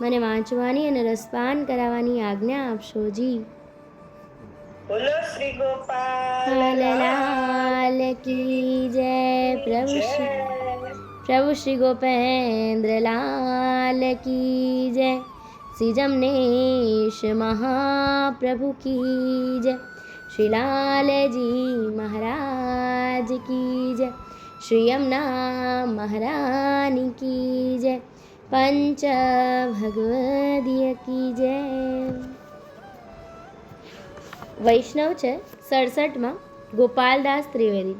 મને વાંચવાની અને રસપાન કરાવવાની આજ્ઞા આપશો જી. બોલો શ્રી ગોપાલ લાલ કી જય પ્રભુ શ્રી પ્રભુ શ્રી ગોપેન્દ્ર લાલ કી જય. શ્રી જમનેશ મહાપ્રભુ કી જય. શ્રી લાલજી મહારાજ કી જય. શ્રી યમના મહારાની કી જય. પંચ ભગવદીય કી જય. વૈષ્ણવ છે સડસઠમાં ગોપાલદાસ ત્રિવેદી.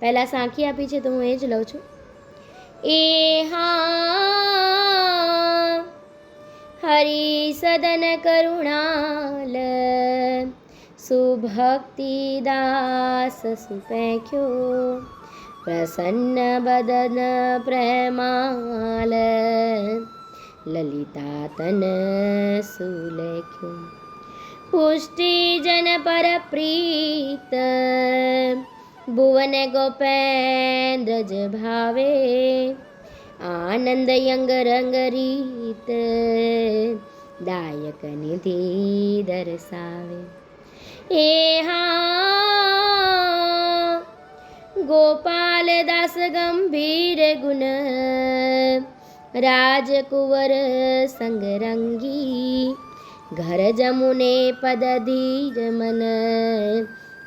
પહેલાં સાંખી આપી છે તો હું એ જ લઉં છું. એ હા હરિ સદન કરુણાલ, સુભક્તિદાસ સુપેખ્યો, પ્રસન્ન બદન પ્રેમાલ. લલિતા તન સુલેખ્યો પુષ્ટિજન પર પ્રીત ભુવન ગોપેન્દ્ર જ ભાવે આનંદ યંગ રંગ રીત દાયક નિધિ દર્શાવે એ હા ગોપાલદાસ ગંભીર ગુણ રાજકુંવર સંગરંગી. ઘર જમુને પદ ધીર મન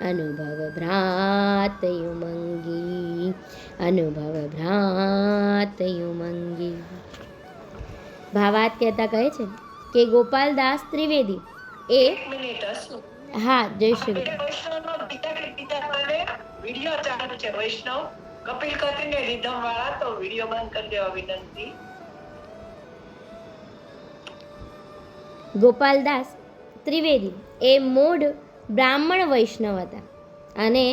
અનુભવ ભ્રાત યુમંગી અનુભવ ભ્રાત યુમંગી ભાવાત કહેતા કહે છે કે ગોપાલદાસ ત્રિવેદી એ હા જય શ્રી વીડિયો ચાલુ છે. વૈષ્ણવ કપિલ કતિને રીધમ વાળા તો વીડિયો બંધ કરી દેવા વિનંતી. ગોપાલદાસ ત્રિવેદી એ મૂળ બ્રાહ્મણ વૈષ્ણવ હતા અને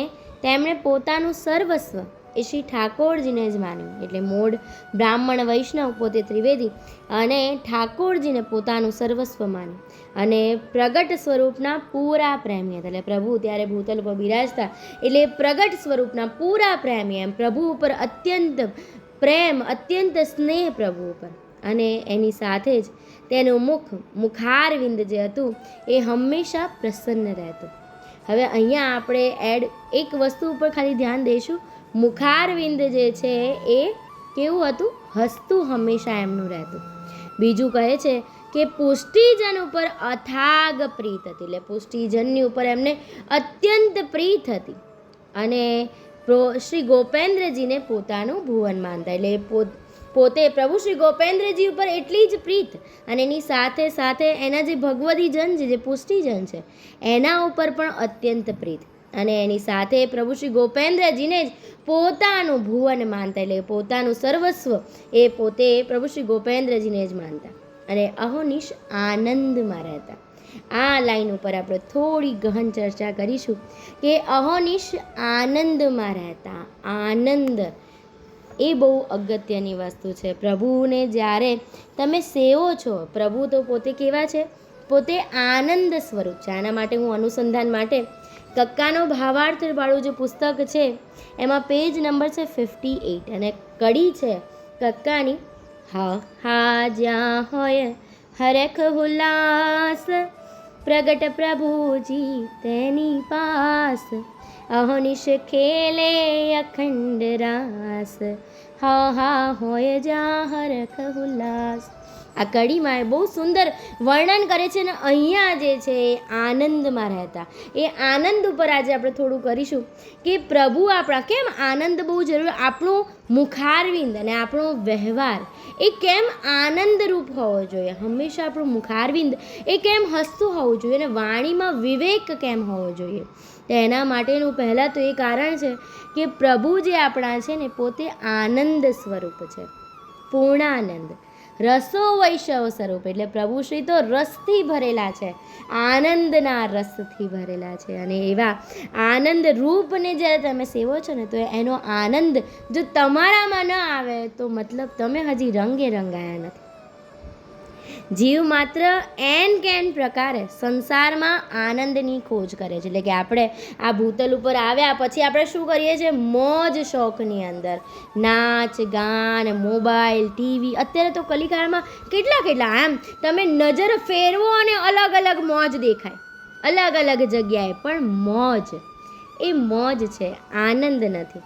તેમણે પોતાનું સર્વસ્વ એ શ્રી ઠાકોરજીને જ માન્યું. એટલે મૂળ બ્રાહ્મણ વૈષ્ણવ પોતે ત્રિવેદી અને ઠાકોરજીને પોતાનું સર્વસ્વ માન્યું અને પ્રગટ સ્વરૂપના પૂરા પ્રેમી હતા. એટલે પ્રભુ ત્યારે ભૂતલ ઉપર બિરાજતા એટલે પ્રગટ સ્વરૂપના પૂરા પ્રેમી એમ. પ્રભુ ઉપર અત્યંત પ્રેમ, અત્યંત સ્નેહ પ્રભુ ઉપર. અને એની સાથે જ તેનું મુખ મુખારવિંદ જે હતું, એ હંમેશા પ્રસન્ન રહેતું. હવે અહીંયા આપણે એડ એક વસ્તુ ઉપર ખાલી ધ્યાન દઈશું. મુખારવિંદ જે છે, એ કેવું હતું? હસતું હંમેશા એમનું રહેતું. બીજું કહે છે કે પુષ્ટિજન ઉપર અથાગ પ્રીત હતી. એટલે પુષ્ટિજનની ઉપર એમને અત્યંત પ્રીત હતી. અને શ્રી ગોપેન્દ્રજીને પોતાનું ભુવન માનતા. એટલે પોત પ્રભુ શ્રી ગોપેન્દ્રજી ઉપર એટલી જ પ્રીત અને એની સાથે સાથે એના જે ભગવતી જન છે, જે પુષ્ટિજન છે, એના ઉપર પણ અત્યંત પ્રીત. અને એની સાથે પ્રભુ શ્રી ગોપેન્દ્રજીને જ પોતાનું ભુવન માનતા એટલે પોતાનું સર્વસ્વ એ પોતે પ્રભુ શ્રી ગોપેન્દ્રજીને જ માનતા. અને અહોનિશ આનંદમાં રહેતા. આ લાઈન ઉપર આપણે થોડી ગહન ચર્ચા કરીશું કે અહોનિશ આનંદમાં રહેતા, આનંદ એ બહુ અગત્યની વસ્તુ છે. પ્રભુને જ્યારે તમે સેવો છો, પ્રભુ તો પોતે કેવા છે? પોતે આનંદ સ્વરૂપ છે. આના માટે હું અનુસંધાન માટે કક્કાનો ભાવાર્થવાળું જે પુસ્તક છે, એમાં પેજ નંબર છે ફિફ્ટી એઇટ અને કડી છે કક્કાની, હા હા, જ્યાં હોય હરેખ હુલ્લાસ પ્રગટ પ્રભુજી તેની પાસ. અહોનિશ ખેલે અખંડ રાસ. હા હા, હોય જ્યાં હરખ ઉલ્લાસ આ કડીમાં એ બહુ સુંદર વર્ણન કરે છે ને અહીંયા જે છે એ આનંદમાં રહેતા. એ આનંદ ઉપર આજે આપણે થોડું કરીશું કે પ્રભુ આપણા કેમ આનંદ બહુ જરૂરી આપણું મુખારવિંદ અને આપણો વ્યવહાર એ કેમ આનંદરૂપ હોવો જોઈએ? હંમેશા આપણું મુખારવિંદ એ કેમ હસતું હોવું જોઈએ અને વાણીમાં વિવેક કેમ હોવો જોઈએ? તો એના માટેનું પહેલાં તો એ કારણ છે કે પ્રભુ જે આપણા છે ને, પોતે આનંદ સ્વરૂપ છે. પૂર્ણાનંદ. રસો વૈષવ સ્વરૂપ. એટલે પ્રભુ શ્રી તો રસથી ભરેલા છે. આનંદના રસથી ભરેલા છે. અને એવા આનંદ રૂપને જ્યારે તમે સેવો છો ને, તો એનો આનંદ જો તમારામાં ન આવે, તો મતલબ તમે હજી રંગે રંગાયા નથી. જીવ માત્ર એન કેન પ્રકારે સંસારમાં આનંદની ખોજ કરે છે. એટલે કે આપણે આ ભૂતલ ઉપર આવ્યા પછી આપણે શું કરીએ છીએ? મોજ શોખની અંદર. નાચ, ગાન, મોબાઈલ, ટીવી. અત્યારે તો કલિકાળમાં કેટલા કેટલા, આમ તમે નજર ફેરવો અને અલગ અલગ મોજ દેખાય. અલગ અલગ જગ્યાએ પણ મોજ. એ મોજ છે, આનંદ નથી.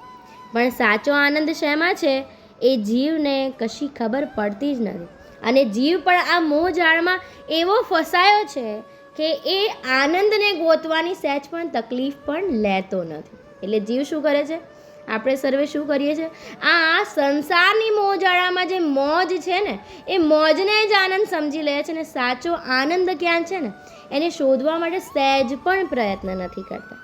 પણ સાચો આનંદ શેમાં છે? એ જીવને કશી ખબર પડતી જ નથી. અને જીવ પણ આ મોહજાળમાં એવો ફસાયો છે કે એ આનંદને ગોતવાની સહેજ પણ તકલીફ પણ લેતો નથી. એટલે જીવ શું કરે છે? આપણે સર્વે શું કરીએ છીએ? આ સંસારની મોજાળામાં જે મોજ છે ને, એ મોજને જ આનંદ સમજી લે છે ને, સાચો આનંદ ક્યાં છે ને? એને શોધવા માટે સહેજ પણ પ્રયત્ન નથી કરતા.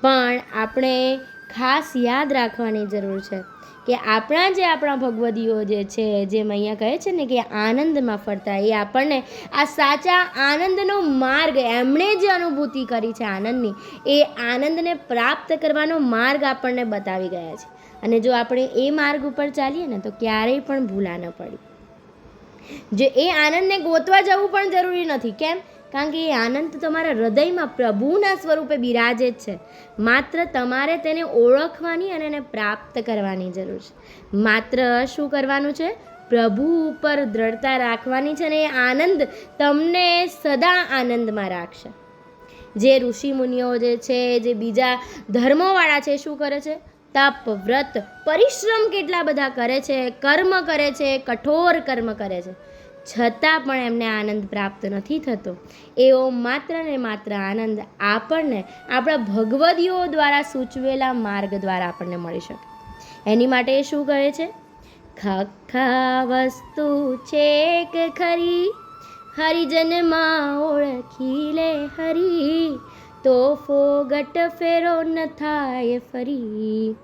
પણ આપણે ખાસ યાદ રાખવાની જરૂર છે કે આપણા જે આપણા ભગવદીઓ જે છે, જેમ અહીંયા કહે છે ને કે આનંદમાં ફરતા, એ આપણને આ સાચા આનંદનો માર્ગ, એમણે જે અનુભૂતિ કરી છે આનંદની, એ આનંદને પ્રાપ્ત કરવાનો માર્ગ આપણને બતાવી ગયા છે. અને જો આપણે એ માર્ગ ઉપર ચાલીએ ને, તો ક્યારેય પણ ભૂલા ન પડી જે એ આનંદને ગોતવા જવું પણ જરૂરી નથી, કેમ? કારણ કે એ આનંદ તો તમારા હૃદયમાં પ્રભુના સ્વરૂપે બિરાજે જ છે. માત્ર તમારે તેને ઓળખવાની અને એને પ્રાપ્ત કરવાની જરૂર છે. માત્ર શું કરવાનું છે? પ્રભુ ઉપર દ્રઢતા રાખવાની છે અને એ આનંદ તમને સદા આનંદમાં રાખશે. જે ઋષિ મુનિઓ જે છે, જે બીજા ધર્મોવાળા છે, શું કરે છે? તપ, વ્રત, પરિશ્રમ કેટલા બધા કરે છે? કર્મ કરે છે, કઠોર કર્મ કરે છે. છતાં પણ એમને આનંદ પ્રાપ્ત નથી થતો. એવો માત્ર ને માત્ર આનંદ આપણને આપણા ભગવદીઓ દ્વારા સૂચવેલા માર્ગ દ્વારા આપણને મળી શકે. એની માટે એ શું કહે છે? ખખા વસ્તુ છે ખરી હરિજનમાં ઓળખી લે હરી તો ફોગટ ફેરો ન થાય ફરી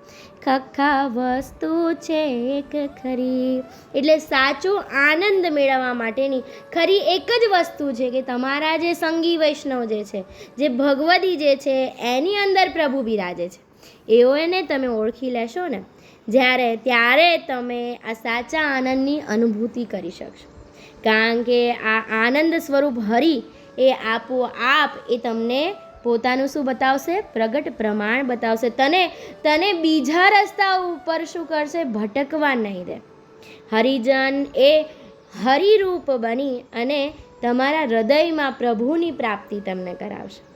ખખા વસ્તુ છે એક ખરી. એટલે સાચો આનંદ મેળવવા માટેની ખરી એક જ વસ્તુ છે કે તમારા જે સંગી વૈષ્ણવ જે છે, જે ભગવદી જે છે, એની અંદર પ્રભુ બિરાજે છે. એઓને તમે ઓળખી લેશો ને, જ્યારે ત્યારે તમે આ સાચા આનંદની અનુભૂતિ કરી શકશો. કારણ કે આ આનંદ સ્વરૂપ હરી એ આપોઆપ એ તમને પોતાનું શું બતાવશે? પ્રગટ પ્રમાણ બતાવશે. તને તને બીજા રસ્તા ઉપર શું કરશે? ભટકવા નહીં દે. હરિજન એ હરિરૂપ બની અને તમારા હૃદયમાં પ્રભુની પ્રાપ્તિ તમને કરાવશે.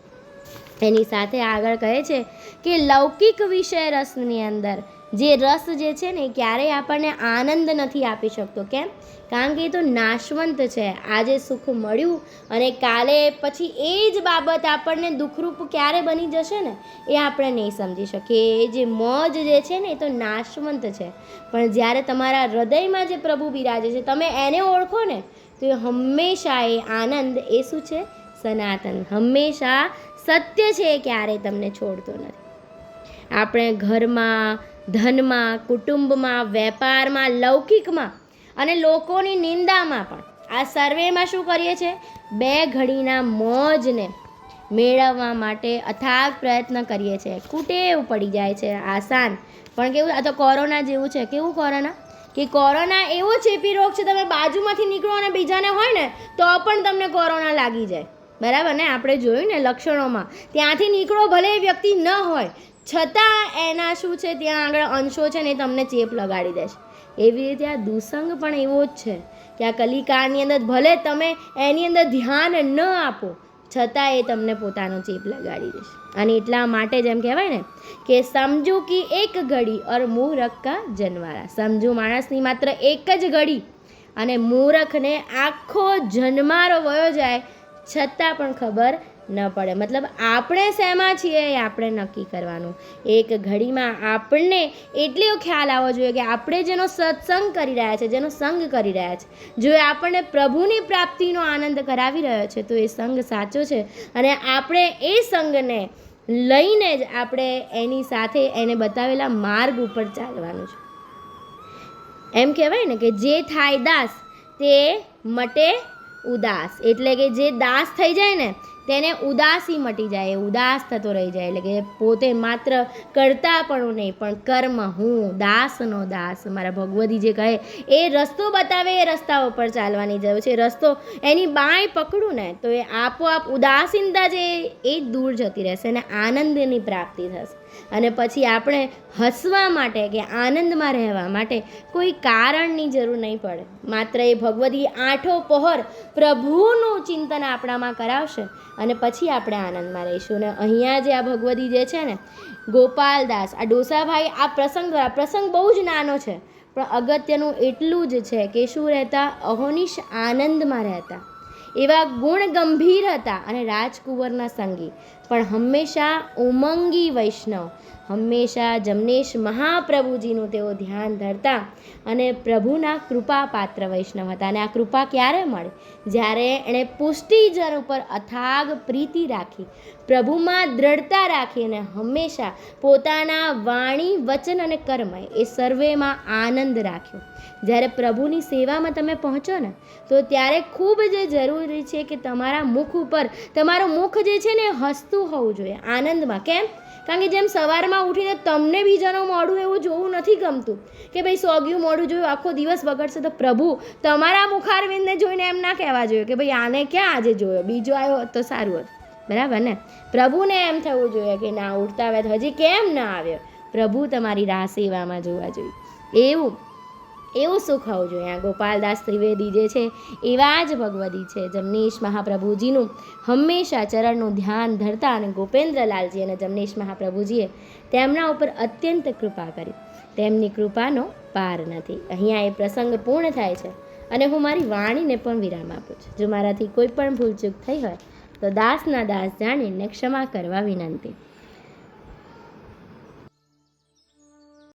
એની સાથે આગળ કહે છે કે લૌકિક વિષય રસની અંદર જે રસ જે છે ને ક્યારેય આપણને આનંદ નથી આપી શકતો. કેમ? કારણ કે એ તો નાશવંત છે. આજે સુખ મળ્યું અને કાલે પછી એ જ બાબત આપણને દુઃખરૂપ ક્યારે બની જશે ને? એ આપણે નહીં સમજી શકીએ. એ જે મોજ જે છે ને એ તો નાશવંત છે. પણ જ્યારે તમારા હૃદયમાં જે પ્રભુ બિરાજે છે, તમે એને ઓળખો ને, તો એ હંમેશા એ આનંદ એ શું છે? સનાતન. હંમેશા સત્ય છે એ ક્યારેય તમને છોડતો નથી. આપણે ઘરમાં ધનમાં, કુટુંબમાં, વેપારમાં, લૌકિકમાં અને લોકોની નિંદામાં પણ. આ સર્વેમાં શું કરીએ છીએ બે ઘડીના મોજને મેળવવા માટે અથાગ પ્રયત્ન કરીએ છીએ કુટેવ પડી જાય છે, આસાન. પણ કેવું, આ તો કોરોના જેવું છે. કેવું કોરોના? કે કોરોના એવો ચેપી રોગ છે, તમે બાજુમાંથી નીકળો અને બીજાને હોય ને, તો પણ તમને કોરોના લાગી જાય. બરાબર ને? આપણે જોયું ને લક્ષણોમાં. ત્યાંથી નીકળો ભલે એ વ્યક્તિ ન હોય છતાં એના શું છે, ત્યાં આગળ અંશો છે ને તમને ચેપ લગાડી દેશે. એવી રીતે આ દુસંગ પણ એવો જ છે કે આ કલિકાળની અંદર ભલે તમે એની અંદર ધ્યાન ન આપો, છતાં એ તમને પોતાનો ચેપ લગાડી દેશે. અને એટલા માટે જેમ કહેવાય ને કે સમજુ કે એક ઘડી ઓર મૂરખ કા જનવારા. સમજુ માણસની માત્ર એક જ ઘડી અને મૂરખને આખો જન્મારો વયો જાય, છતાં પણ ખબર ન પડે. મતલબ આપણે શેમાં છીએ એ આપણે નક્કી કરવાનું. એક ઘડીમાં આપણને એટલો ખ્યાલ આવવો જોઈએ કે આપણે જેનો સત્સંગ કરી રહ્યા છે, જેનો સંગ કરી રહ્યા છે. જો એ આપણને પ્રભુની પ્રાપ્તિનો આનંદ કરાવી રહ્યો છે, તો એ સંગ સાચો છે. અને આપણે એ સંગને લઈને જ આપણે એની સાથે એને બતાવેલા માર્ગ ઉપર ચાલવાનું છે. એમ કહેવાય ને કે જે થાય દાસ, તે મટે ઉદાસ. એટલે કે જે દાસ થઈ જાય ને તેને ઉદાસી મટી જાય ઉદાસ થતો રહી જાય, એટલે કે પોતે માત્ર કરતા પણ નહીં, પણ કર્મ હું, દાસનો દાસ. મારા ભગવતી જે કહે, એ રસ્તો બતાવે, એ રસ્તા ઉપર ચાલવાની જરૂર છે. રસ્તો એની બાંય પકડું ને, તો એ આપોઆપ ઉદાસીનતા જે એ દૂર જતી રહેશે અને આનંદની પ્રાપ્તિ થશે. અને પછી આપણે હસવા માટે કે આનંદમાં રહેવા માટે કોઈ કારણની જરૂર નહીં પડે. માત્ર એ ભગવતી આઠો પહોર પ્રભુનું ચિંતન આપણામાં કરાવશે અને પછી આપણે આનંદમાં રહીશું. અને અહીંયા જે આ ભગવતી જે છે ને, ગોપાલદાસ, આ ડોસાભાઈ આ પ્રસંગ દ્વારા પ્રસંગ બહુ જ નાનો છે, પણ અગત્યનું એટલું જ છે કે શું રહેતા? અહોનિશ આનંદમાં રહેતા. એવા ગુણ ગંભીર હતા અને રાજકુંવરના સંગી. પણ હંમેશા ઉમંગી વૈષ્ણવ. હંમેશા જમનેશ મહાપ્રભુજીનું તેઓ ધ્યાન ધરતા અને પ્રભુના કૃપાપાત્ર વૈષ્ણવ હતા. અને આ કૃપા ક્યારે મળે? જ્યારે એણે પુષ્ટિજન ઉપર અથાગ પ્રીતિ રાખી, પ્રભુમાં દ્રઢતા રાખી અને હંમેશા પોતાના વાણી, વચન અને કર્મ એ સર્વેમાં આનંદ રાખ્યો. જ્યારે પ્રભુની સેવામાં તમે પહોંચો ને, તો ત્યારે ખૂબ જ જરૂરી છે કે તમારા મુખ ઉપર, તમારું મુખ જે છે ને હસતું હોવું જોઈએ, આનંદમાં. કેમ? કારણ કે જેમ સવારમાં ઉઠીને તમને બીજાનું મોઢું એવું જોવું નથી ગમતું કે ભાઈ સોગ્યું મોઢું જોયું, આખો દિવસ બગડશે તો પ્રભુ તમારા મુખારવિંદને જોઈને એમ ના કહેવા જોઈએ કે ભાઈ આને ક્યાં આજે જોયો? બીજો આવ્યો તો સારું હતું. બરાબર ને? પ્રભુને એમ થવું જોઈએ કે ના ઉઠતા આવ્યા તો હજી કેમ ના આવ્યો? પ્રભુ તમારી રાહ સેવામાં જોવા જોઈએ. એવું એવું સુખ હોવું જોઈએ? આ ગોપાલદાસ ત્રિવેદી જે છે, એવા જ ભગવતી છે, જમનીશ મહાપ્રભુજીનું હંમેશા ચરણનું ધ્યાન ધરતા અને ગોપેન્દ્રલાલજી અને જમનીશ મહાપ્રભુજીએ તેમના ઉપર અત્યંત કૃપા કરી. તેમની કૃપાનો પાર નથી. અહીંયા એ પ્રસંગ પૂર્ણ થાય છે અને હું મારી વાણીને પણ વિરામ આપું છું. જો મારાથી કોઈ પણ ભૂલચૂક થઈ હોય, તો દાસના દાસ જાણીને ક્ષમા કરવા વિનંતી.